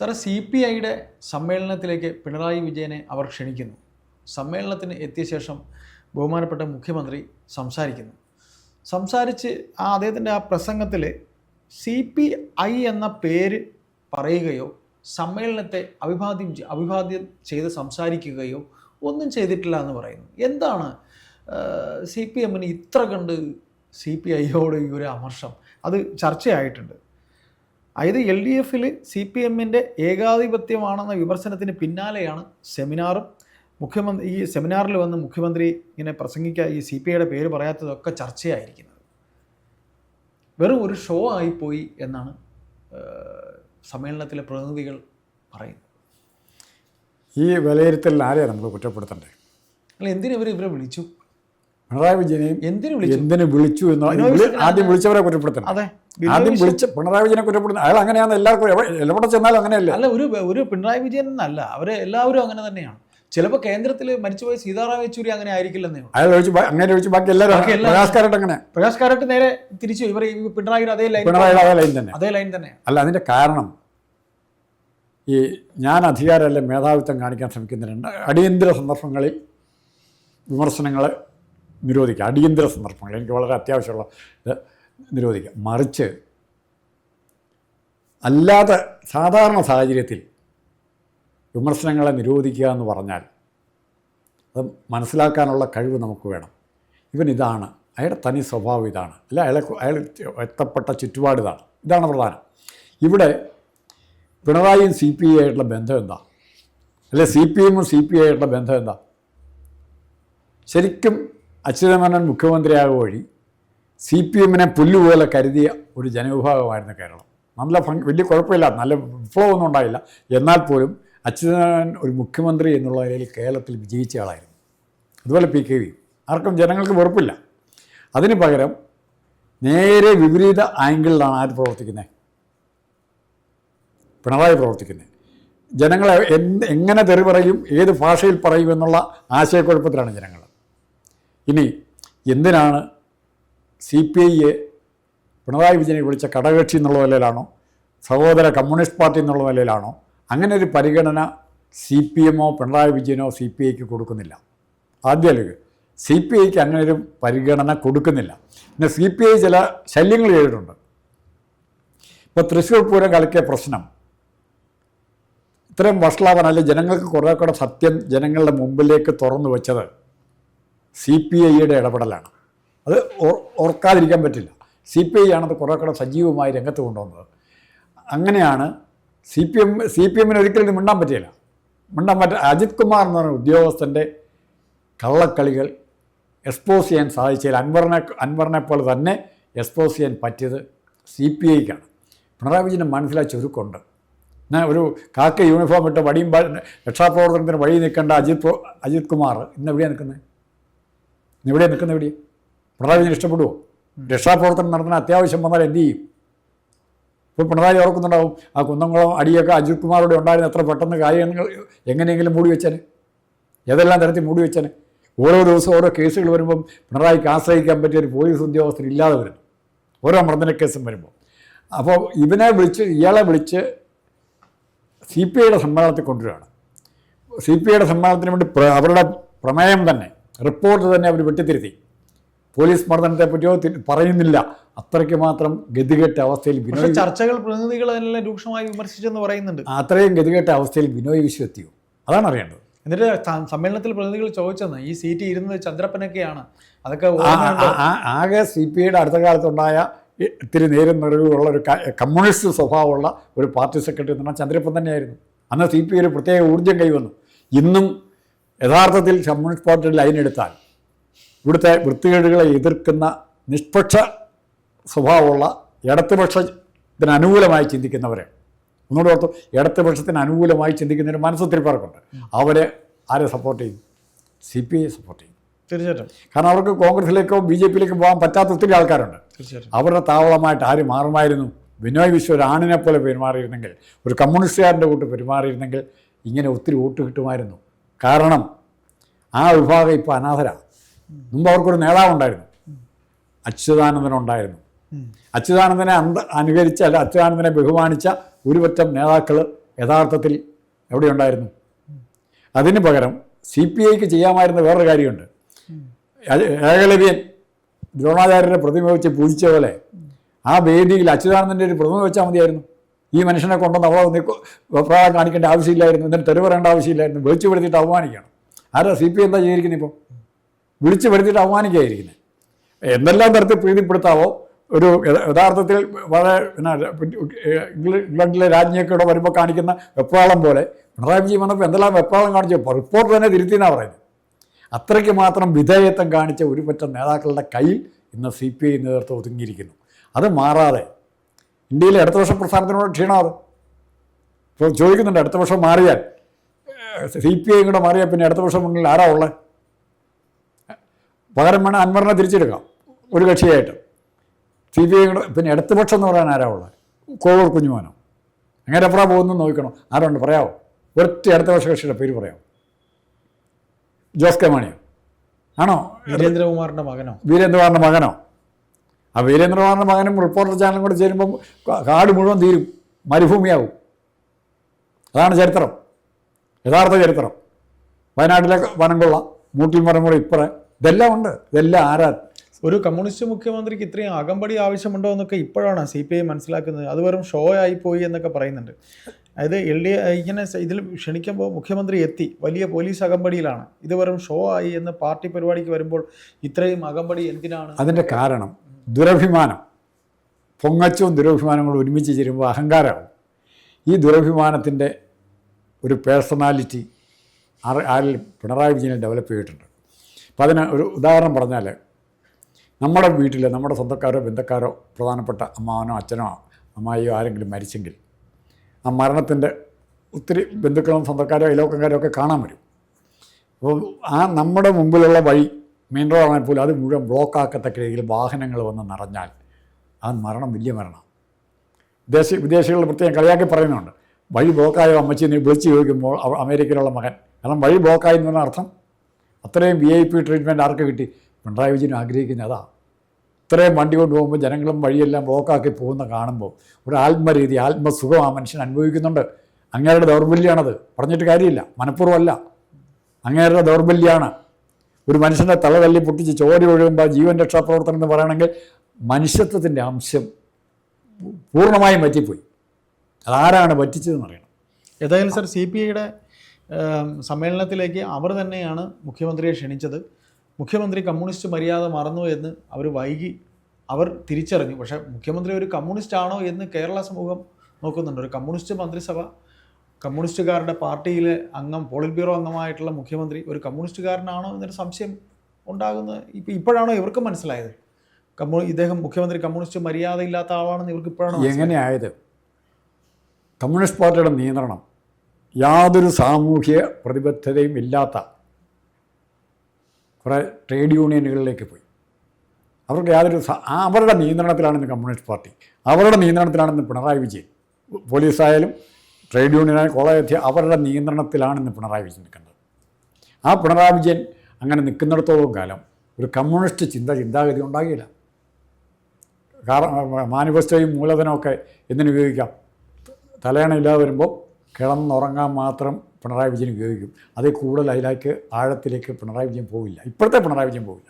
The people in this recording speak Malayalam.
സാറേ സി പി ഐയുടെ സമ്മേളനത്തിലേക്ക് പിണറായി വിജയനെ അവർ ക്ഷണിക്കുന്നു. സമ്മേളനത്തിന് എത്തിയ ശേഷം ബഹുമാനപ്പെട്ട മുഖ്യമന്ത്രി സംസാരിക്കുന്നു. സംസാരിച്ച് ആ അദ്ദേഹത്തിന്റെ ആ പ്രസംഗത്തിൽ സി പി ഐ എന്ന പേര് പറയുകയോ സമ്മേളനത്തെ അഭിവാദ്യം അഭിവാദ്യം ചെയ്ത് സംസാരിക്കുകയോ ഒന്നും ചെയ്തിട്ടില്ല എന്ന് പറയുന്നു. എന്താണ് സി പി എമ്മിന് ഇത്ര കണ്ട് സി പി ഐയോട് ഈ ഒരു അമർഷം? അത് ചർച്ചയായിട്ടുണ്ട്. അതായത് എൽ ഡി എഫിൽ സി പി എമ്മിന്റെ ഏകാധിപത്യമാണെന്ന വിമർശനത്തിന് പിന്നാലെയാണ് സെമിനാറും. മുഖ്യമന്ത്രി ഈ സെമിനാറിൽ വന്ന് മുഖ്യമന്ത്രി ഇങ്ങനെ പ്രസംഗിക്കുക ഈ സി പി ഐയുടെ പേര് പറയാത്തതൊക്കെ ചർച്ചയായിരിക്കുന്നത്. വെറും ഒരു ഷോ ആയിപ്പോയി എന്നാണ് സമ്മേളനത്തിലെ പ്രതിനിധികൾ പറയുന്നത്. ഈ വിലയിരുത്തലിൽ ആരെയാണ് നമ്മൾ കുറ്റപ്പെടുത്തേണ്ടത്? അല്ല എന്തിനു ഇവർ ഇവരെ വിളിച്ചു? പിണറായി വിജയനെയും എന്തിനു വിളിച്ചു? എന്തിനു വിളിച്ചു എന്ന് ആദ്യം വിളിച്ചവരെ കുറ്റപ്പെടുത്തണം. അതെ. ആദ്യം വിളിച്ച പിണറായി വിജയനെ കുറ്റപ്പെടുത്തുന്നത് അയാൾ അങ്ങനെയാണ് എല്ലാവർക്കും എവ- എവിടെ ചെന്നാലും അങ്ങനെയല്ല? അല്ല ഒരു ഒരു പിണറായി വിജയൻ എന്നല്ല. അവരെ എല്ലാവരും അങ്ങനെ തന്നെയാണ്. ചിലപ്പോൾ കേന്ദ്രത്തിൽ മരിച്ചുപോയ സീതാറാം യെച്ചൂരി അങ്ങനെ ആയിരിക്കില്ലെന്നേ അയാൾ ഒഴിച്ച് അങ്ങനെ ഒഴിച്ച് ബാക്കി എല്ലാവരും പ്രകാശ് കാരട്ട് അങ്ങനെ. പ്രകാശ് കാരട്ട് നേരെ തിരിച്ചു. ഇവർ പിണറായി പിണറായിയുടെ അതേ ലൈൻ പിണറായി അതേ ലൈൻ തന്നെ. അതേ ലൈൻ തന്നെ. അല്ല അതിന്റെ കാരണം ഈ ഞാൻ അധികാരമല്ല മേധാവിത്വം കാണിക്കാൻ ശ്രമിക്കുന്നുണ്ട് അടിയന്തര സന്ദർഭങ്ങളിൽ വിമർശനങ്ങൾ നിരോധിക്കുക. അടിയന്തര സന്ദർഭങ്ങൾ എനിക്ക് വളരെ അത്യാവശ്യമുള്ള ഇത് നിരോധിക്കുക. മറിച്ച് അല്ലാതെ സാധാരണ സാഹചര്യത്തിൽ വിമർശനങ്ങളെ നിരോധിക്കുക എന്ന് പറഞ്ഞാൽ അത് മനസ്സിലാക്കാനുള്ള കഴിവ് നമുക്ക് വേണം. ഇവൻ ഇതാണ്. അയാളുടെ തനി സ്വഭാവം ഇതാണ്. അല്ല അയാളെ അയാൾ എത്തപ്പെട്ട ചുറ്റുപാട് ഇതാണ്. ഇതാണ് പ്രധാനം. ഇവിടെ പിണറായിയും സി പി ആയിട്ടുള്ള ബന്ധം എന്താ? അല്ലെ സി പി എമ്മും സി പി ആയിട്ടുള്ള ബന്ധം എന്താ? ശരിക്കും അച്യുതമേനോൻ മുഖ്യമന്ത്രിയാകുക വഴി സി പി എമ്മിനെ പുല്ലുപോലെ കരുതിയ ഒരു ജനവിഭാഗമായിരുന്നു കേരളം. നല്ല ഭംഗി വലിയ കുഴപ്പമില്ല നല്ല വിപ്ലവമൊന്നും ഉണ്ടായില്ല. എന്നാൽ പോലും അച്യുതമേനോൻ ഒരു മുഖ്യമന്ത്രി എന്നുള്ള നിലയിൽ കേരളത്തിൽ വിജയിച്ച ആളായിരുന്നു. അതുപോലെ പി കെ വി. ആർക്കും ജനങ്ങൾക്ക് വെറുപ്പില്ല. അതിന് പകരം നേരെ വിപരീത ആംഗിളിലാണ് ആര് പ്രവർത്തിക്കുന്നത് പിണറായി പ്രവർത്തിക്കുന്നത് ജനങ്ങളെ എന്ത് എങ്ങനെ തെറി പറയും ഏത് ഭാഷയിൽ പറയും എന്നുള്ള ആശയക്കുഴപ്പത്തിലാണ് ജനങ്ങൾ. ഇനി എന്തിനാണ് സി പി ഐയെ പിണറായി വിജയനെ വിളിച്ച ഘടകകക്ഷി എന്നുള്ള നിലയിലാണോ സഹോദര കമ്മ്യൂണിസ്റ്റ് പാർട്ടി എന്നുള്ള നിലയിലാണോ അങ്ങനെ ഒരു പരിഗണന സി പി എമ്മോ പിണറായി വിജയനോ സി പി ഐക്ക് കൊടുക്കുന്നില്ല. ആദ്യ അല്ലെങ്കിൽ സി പി ഐക്ക് അങ്ങനെ ഒരു പരിഗണന കൊടുക്കുന്നില്ല. പിന്നെ സി പി ഐ ചില ശല്യങ്ങൾ ചെയ്തിട്ടുണ്ട്. ഇപ്പോൾ തൃശ്ശൂർ പൂരം കളിക്കിയ പ്രശ്നം. ഇത്രയും വഷളാവാൻ അല്ലെങ്കിൽ ജനങ്ങൾക്ക് കുറേ കൂടെ സത്യം ജനങ്ങളുടെ മുമ്പിലേക്ക് തുറന്നു വെച്ചത്. സി പി ഐയുടെ ഇടപെടലാണ്. അത് ഓർ- ഓർക്കാതിരിക്കാൻ പറ്റില്ല. സി പി ഐ ആണത് കുറേ കൂടെ സജീവമായി രംഗത്ത് കൊണ്ടുവന്നത്. അങ്ങനെയാണ് C P M C P എമ്മിന് ഒരിക്കലും മിണ്ടാൻ പറ്റിയില്ല. മിണ്ടാൻ പറ്റ അജിത് കുമാർ എന്ന് പറഞ്ഞ ഉദ്യോഗസ്ഥന്റെ കള്ളക്കളികൾ എക്സ്പോസ് ചെയ്യാൻ സാധിച്ചതിൽ അൻവറിനെ അൻവറിനെ പോലെ തന്നെ എക്സ്പോസ് ചെയ്യാൻ പറ്റിയത് സി പി ഐക്കാണ്. പിണറായി വിജയന്റെ മനസ്സിലാ ചുരുക്കമുണ്ട് ഞാൻ ഒരു കാക്ക യൂണിഫോം ഇട്ട് വടിയും രക്ഷാപ്രവർത്തനത്തിന് വഴി നിൽക്കേണ്ട അജിത് അജിത് കുമാർ ഇന്ന് എവിടെയാണ് നിൽക്കുന്നത്? ഇന്ന് നിൽക്കുന്ന എവിടെ പിണറായി വിജയൻ ഇഷ്ടപ്പെടുമോ രക്ഷാപ്രവർത്തനം നടത്തുന്ന അത്യാവശ്യം വന്നാൽ എന്ത് ചെയ്യും? ഇപ്പോൾ പിണറായി ഓർക്കുന്നുണ്ടാവും ആ കുന്നംകുളം അടിയൊക്കെ അജിത് കുമാറോടെ ഉണ്ടായിരുന്ന എത്ര പെട്ടെന്ന് കാര്യങ്ങൾ എങ്ങനെയെങ്കിലും മൂടി വെച്ചേനെ ഏതെല്ലാം തരത്തിൽ മൂടി വെച്ചേനെ ഓരോ ദിവസവും ഓരോ കേസുകൾ വരുമ്പം പിണറായിക്ക് ആശ്രയിക്കാൻ പറ്റിയ ഒരു പോലീസ് ഉദ്യോഗസ്ഥർ ഇല്ലാതെ വരുന്നു. ഓരോ മർദ്ദന കേസും വരുമ്പോൾ അപ്പോൾ ഇവനെ വിളിച്ച് ഇയാളെ വിളിച്ച് സി പി ഐയുടെ സമ്മേളനത്തിൽ കൊണ്ടുവരികയാണ്. സി പി ഐയുടെ സമ്മേളനത്തിന് വേണ്ടി പ്ര- അവരുടെ പ്രമേയം തന്നെ റിപ്പോർട്ട് തന്നെ അവർ വെട്ടിത്തിരുത്തി. പോലീസ് മർദ്ദനത്തെ പറ്റിയോ പറയുന്നില്ല. അത്രയ്ക്ക് മാത്രം ഗതികെട്ട അവസ്ഥയിൽ ബിനോയ് ചർച്ചകൾ പ്രതിനിധികൾ രൂക്ഷമായി വിമർശിച്ചെന്ന് പറയുന്നുണ്ട്. അത്രയും ഗതികെട്ട അവസ്ഥയിൽ ബിനോയ് വിശ്വ എത്തിയോ? അതാണ് അറിയേണ്ടത്. എന്നിട്ട് സമ്മേളനത്തിൽ പ്രതിനിധികൾ ചോദിച്ചെന്ന് ഈ സീറ്റ് ഇരുന്നത് ചന്ദ്രപ്പനൊക്കെയാണ്. അതൊക്കെ ആകെ സി പി ഐയുടെ അടുത്ത കാലത്തുണ്ടായ ഇത്തിരി നേരം നിറവുള്ള ഒരു കമ്മ്യൂണിസ്റ്റ് സ്വഭാവമുള്ള ഒരു പാർട്ടി സെക്രട്ടറി എന്ന് പറഞ്ഞാൽ ചന്ദ്രപ്പൻ തന്നെയായിരുന്നു. അന്ന് സി പി ഐ ഒരു പ്രത്യേക ഊർജം കൈവന്നു. ഇന്നും യഥാർത്ഥത്തിൽ കമ്മ്യൂണിസ്റ്റ് പാർട്ടിയുടെ ലൈൻ എടുത്താൽ ഇവിടുത്തെ വൃത്തികേടുകളെ എതിർക്കുന്ന നിഷ്പക്ഷ സ്വഭാവമുള്ള ഇടതുപക്ഷത്തിന് അനുകൂലമായി ചിന്തിക്കുന്നവരെ. ഒന്നുകൂടെ ഓർത്തു ഇടതുപക്ഷത്തിന് അനുകൂലമായി ചിന്തിക്കുന്നതിന് ഒരു മനസ്സൊത്തിരി പേർക്കുണ്ട്. അവരെ ആരെ സപ്പോർട്ട് ചെയ്യും? സി പി ഐ സപ്പോർട്ട് ചെയ്യും. തീർച്ചയായിട്ടും. കാരണം അവർക്ക് കോൺഗ്രസിലേക്കോ ബി ജെ പിയിലേക്കോ പോകാൻ പറ്റാത്ത ഒത്തിരി ആൾക്കാരുണ്ട്. തീർച്ചയായിട്ടും. അവരുടെ താവളമായിട്ട് ആര് മാറുമായിരുന്നു? ബിനോയ് വിശ്വ ഒരു ആണിനെ പോലെ പെരുമാറിയിരുന്നെങ്കിൽ ഒരു കമ്മ്യൂണിസ്റ്റുകാരന്റെ കൂട്ട് പെരുമാറിയിരുന്നെങ്കിൽ ഇങ്ങനെ ഒത്തിരി വോട്ട് കിട്ടുമായിരുന്നു. കാരണം ആ വിഭാഗം ഇപ്പോൾ അനാഥരാണ്. മുമ്പ് അവർക്കൊരു നേതാവുണ്ടായിരുന്നു അച്യുതാനന്ദനുണ്ടായിരുന്നു അച്യുതാനന്ദനെ അന്ത അനുകരിച്ച അല്ല അച്യുതാനന്ദനെ ബഹുമാനിച്ച ഒരുപറ്റം നേതാക്കൾ യഥാർത്ഥത്തിൽ എവിടെയുണ്ടായിരുന്നു അതിന് പകരം സി പി ഐക്ക് ചെയ്യാമായിരുന്ന വേറൊരു കാര്യമുണ്ട്. ഏകലവ്യൻ ദ്രോണാചാര്യരെ പ്രതിമ വെച്ച് പൂജിച്ച പോലെ ആ വേദിയിൽ അച്യുതാനന്ദന്റെ ഒരു പ്രതിമ വെച്ചാൽ മതിയായിരുന്നു. ഈ മനുഷ്യനെ കൊണ്ടുവന്ന് അവളെ ഒന്ന് വെപ്രാളം കാണിക്കേണ്ട ആവശ്യമില്ലായിരുന്നു എന്നിട്ട് തെരുവ് പറയേണ്ട ആവശ്യമില്ലായിരുന്നു വിളിച്ചു വരുത്തിയിട്ട് അവമാനിക്കണം ആരാ സി പി എന്താ ചെയ്തിരിക്കുന്നത് ഇപ്പോൾ വിളിച്ചു വരുത്തിയിട്ട് അപമാനിക്കുകയായിരിക്കുന്നത് എന്തെല്ലാം തരത്തിൽ പ്രീതിപ്പെടുത്താവോ? ഒരു യഥാർത്ഥത്തിൽ വളരെ പിന്നെ ഇംഗ്ല- ഇംഗ്ലണ്ടിലെ രാജ്ഞിയൊക്കെ ഇവിടെ വരുമ്പോൾ കാണിക്കുന്ന വെപ്രാളം പോലെ പിണറായി വിജയൻ വന്നപ്പോൾ എന്തെല്ലാം വെപ്രാളം കാണിച്ചു? റിപ്പോർട്ട് തന്നെ തിരുത്തിയെന്നാണ് പറയുന്നത് അത്രയ്ക്ക് മാത്രം വിധേയത്വം കാണിച്ച ഒരുപറ്റം നേതാക്കളുടെ കയ്യിൽ ഇന്ന് സി പി ഐ നേതൃത്വം ഒതുങ്ങിയിരിക്കുന്നു. അത് മാറാതെ ഇന്ത്യയിലെ അടുത്ത വർഷം പ്രസ്ഥാനത്തിനോട് ക്ഷീണമാത് ഇപ്പോൾ ചോദിക്കുന്നുണ്ട് അടുത്ത വർഷം മാറിയാൽ. സി പി ഐ കൂടെ മാറിയാൽ പിന്നെ അടുത്ത വർഷം മുന്നിൽ ആരാ ഉള്ളത് പകരം വേണം അൻവറിനെ തിരിച്ചെടുക്കാം ഒരു കക്ഷിയായിട്ട്. സി പി ഐ കൂടെ പിന്നെ അടുത്ത പക്ഷം എന്ന് പറയാൻ ആരാ ഉള്ളത് കോവൂർ കുഞ്ഞുമോനോ. അങ്ങനെ എപ്പോഴാ പോകുന്നു നോക്കണം. ആരുണ്ട്? പറയാമോ ഒറ്റ വർഷ കക്ഷിയുടെ പേര് പറയാമോ ജോസ് കെ മാണിയോ? ആണോ? വീരേന്ദ്രകുമാറിന്റെ മകനോ? വീരേന്ദ്രകുമാറിന്റെ മകനോ? ആ വീരേന്ദ്രകുമാറിന്റെ മകനും റിപ്പോർട്ടർ ചാനലും കൂടെ ചേരുമ്പം കാട് മുഴുവൻ തീരും. മരുഭൂമിയാവും. അതാണ് ചരിത്രം. യഥാർത്ഥ ചരിത്രം. വയനാട്ടിലെ വനംകൊള്ള മൂട്ടിൽ മരമുള്ള ഇപ്പറ. ഇതെല്ലാം ഉണ്ട്. ഇതെല്ലാം ആരാ ഒരു കമ്മ്യൂണിസ്റ്റ് മുഖ്യമന്ത്രിക്ക് ഇത്രയും അകമ്പടി ആവശ്യമുണ്ടോ എന്നൊക്കെ ഇപ്പോഴാണ് സി പി ഐ മനസ്സിലാക്കുന്നത്. അത് വെറും ഷോ ആയി പോയി എന്നൊക്കെ പറയുന്നുണ്ട്. അതായത് എൽ ഡി ഇങ്ങനെ ഇതിൽ ക്ഷണിക്കുമ്പോൾ മുഖ്യമന്ത്രി എത്തി. വലിയ പോലീസ് അകമ്പടിയിലാണ്. ഇത് വെറും ഷോ ആയി എന്ന് പാർട്ടി പരിപാടിക്ക് വരുമ്പോൾ ഇത്രയും അകമ്പടി എന്തിനാണ്? അതിന്റെ കാരണം ദുരഭിമാനം. പൊങ്ങച്ചവും ദുരഭിമാനങ്ങളും ഒരുമിച്ച് ചേരുമ്പോൾ അഹങ്കാരമാവും ഈ ദുരഭിമാനത്തിന്റെ ഒരു പേഴ്സണാലിറ്റി ആരിൽ പിണറായി വിജയനിൽ ഡെവലപ്പ് ചെയ്തിട്ടുണ്ട്. അപ്പോൾ അതിന് ഒരു ഉദാഹരണം പറഞ്ഞാൽ നമ്മുടെ വീട്ടിൽ നമ്മുടെ സ്വന്തക്കാരോ ബന്ധക്കാരോ പ്രധാനപ്പെട്ട അമ്മാവനോ അച്ഛനോ അമ്മായിയോ ആരെങ്കിലും മരിച്ചെങ്കിൽ ആ മരണത്തിന്റെ ഒത്തിരി ബന്ധുക്കളും സ്വന്തക്കാരോ അയലോക്കക്കാരോ ഒക്കെ കാണാൻ വരും. അപ്പോൾ ആ നമ്മുടെ മുമ്പിലുള്ള വഴി മെയിൻ റോഡാണെങ്കിൽ പോലും അത് മുഴുവൻ ബ്ലോക്കാക്കത്തക്ക രീതിയിൽ വാഹനങ്ങൾ വന്ന് നിറഞ്ഞാൽ ആ മരണം വലിയ മരണം വിദേശ വിദേശികൾ പ്രത്യേകം കളിയാക്കി പറയുന്നുണ്ട്. വഴി ബ്ലോക്കായ അമ്മച്ചി നീ വിളിച്ച് ചോദിക്കുമ്പോൾ അമേരിക്കയിലുള്ള മകൻ കാരണം വഴി ബ്ലോക്കായി എന്ന് പറഞ്ഞ അർത്ഥം അത്രയും വി ഐ പി ട്രീറ്റ്മെന്റ് ആർക്ക് കിട്ടി? പിണറായി വിജയൻ ആഗ്രഹിക്കുന്ന അതാ. ഇത്രയും വണ്ടി കൊണ്ടുപോകുമ്പോൾ ജനങ്ങളും വഴിയെല്ലാം ബ്ലോക്കാക്കി പോകുന്ന കാണുമ്പോൾ ഒരു ആത്മരീതി ആത്മസുഖം ആ മനുഷ്യൻ അനുഭവിക്കുന്നുണ്ട്. അങ്ങേരുടെ ദൗർബല്യമാണത് പറഞ്ഞിട്ട് കാര്യമില്ല. മനഃപൂർവമല്ല. അങ്ങേരുടെ ദൗർബല്യമാണ് ഒരു മനുഷ്യന്റെ തല തല്ലി പൊട്ടിച്ച് ചോടി ഒഴുകുമ്പോൾ ജീവൻ രക്ഷാപ്രവർത്തനം എന്ന് പറയുകയാണെങ്കിൽ മനുഷ്യത്വത്തിന്റെ അംശം പൂർണമായും പറ്റിപ്പോയി അതാരാണ് പറ്റിച്ചതെന്ന് അറിയണം. ഏതായാലും സർ സി പി ഐയുടെ സമ്മേളനത്തിലേക്ക് അവർ തന്നെയാണ് മുഖ്യമന്ത്രിയെ ക്ഷണിച്ചത്. മുഖ്യമന്ത്രി കമ്മ്യൂണിസ്റ്റ് മര്യാദ മറന്നു എന്ന് അവർ വൈകി അവർ തിരിച്ചറിഞ്ഞു. പക്ഷേ മുഖ്യമന്ത്രി ഒരു കമ്മ്യൂണിസ്റ്റ് ആണോ എന്ന് കേരള സമൂഹം നോക്കുന്നുണ്ട്. ഒരു കമ്മ്യൂണിസ്റ്റ് മന്ത്രിസഭ കമ്മ്യൂണിസ്റ്റുകാരുടെ പാർട്ടിയിലെ അംഗം പോളിറ്റ് ബ്യൂറോ അംഗമായിട്ടുള്ള മുഖ്യമന്ത്രി ഒരു കമ്മ്യൂണിസ്റ്റുകാരനാണോ എന്നൊരു സംശയം ഉണ്ടാകുന്നത് ഇപ്പം ഇപ്പോഴാണോ ഇവർക്ക് മനസ്സിലായത്? കമ്മ്യൂ ഇദ്ദേഹം മുഖ്യമന്ത്രി കമ്മ്യൂണിസ്റ്റ് മര്യാദയില്ലാത്ത ആളാണെന്ന് ഇവർക്ക് ഇപ്പോഴാണ്? എങ്ങനെയായത്? കമ്മ്യൂണിസ്റ്റ് പാർട്ടിയുടെ നിയന്ത്രണം യാതൊരു സാമൂഹ്യ പ്രതിബദ്ധതയും ഇല്ലാത്ത കുറേ ട്രേഡ് യൂണിയനുകളിലേക്ക് പോയി. അവർക്ക് യാതൊരു അവരുടെ നിയന്ത്രണത്തിലാണ് ഇന്ന് കമ്മ്യൂണിസ്റ്റ് പാർട്ടി. അവരുടെ നിയന്ത്രണത്തിലാണ് ഇന്ന് പിണറായി വിജയൻ. പോലീസായാലും ട്രേഡ് യൂണിയനായി കോളേജ് അവരുടെ നിയന്ത്രണത്തിലാണ് ഇന്ന് പിണറായി വിജയൻ നിൽക്കുന്നത്. ആ പിണറായി വിജയൻ അങ്ങനെ നിൽക്കുന്നിടത്തോളം കാലം ഒരു കമ്മ്യൂണിസ്റ്റ് ചിന്ത ചിന്താഗതി ഉണ്ടാകില്ല. കാരണം മാനിഫെസ്റ്റോയും മൂലധനമൊക്കെ എന്തിനു ഉപയോഗിക്കാം? തലയണ ഇല്ലാതെ വരുമ്പോൾ കിടന്നുറങ്ങാൻ മാത്രം പിണറായി വിജയൻ ഉപയോഗിക്കും. അതിൽ കൂടുതൽ അതിലേക്ക് ആഴത്തിലേക്ക് പിണറായി വിജയൻ പോവില്ല. ഇപ്പോഴത്തെ പിണറായി വിജയൻ പോവില്ല.